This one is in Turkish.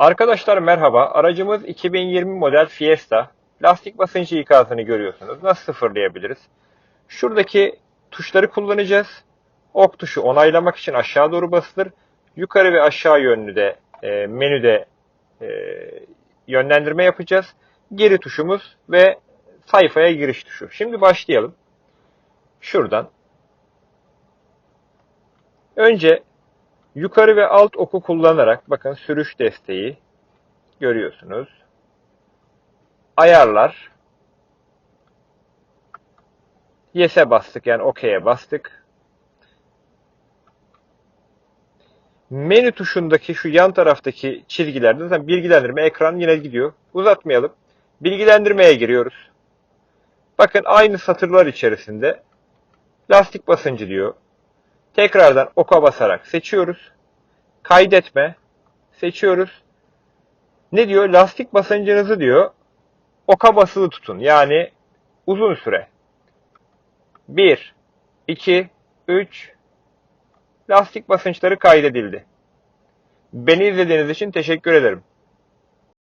Arkadaşlar merhaba. Aracımız 2020 model Fiesta. Lastik basıncı ikazını görüyorsunuz. Nasıl sıfırlayabiliriz? Şuradaki tuşları kullanacağız. Ok tuşu onaylamak için aşağı doğru basılır. Yukarı ve aşağı yönlü de e, menüde e, yönlendirme yapacağız. Geri tuşumuz ve sayfaya giriş tuşu. Şimdi başlayalım. Şuradan. Önce yukarı ve alt oku kullanarak bakın sürüş desteği görüyorsunuz. Ayarlar. Yes'e bastık yani OK'ye bastık. Menü tuşundaki şu yan taraftaki çizgilerde zaten bilgilendirme ekran yine gidiyor. Uzatmayalım. Bilgilendirmeye giriyoruz. Bakın aynı satırlar içerisinde lastik basıncı diyor. Tekrardan oka basarak seçiyoruz. Kaydetme. Seçiyoruz. Ne diyor? Lastik basıncınızı diyor. Oka basılı tutun. Yani uzun süre. 1, 2, 3. Lastik basınçları kaydedildi. Beni izlediğiniz için teşekkür ederim.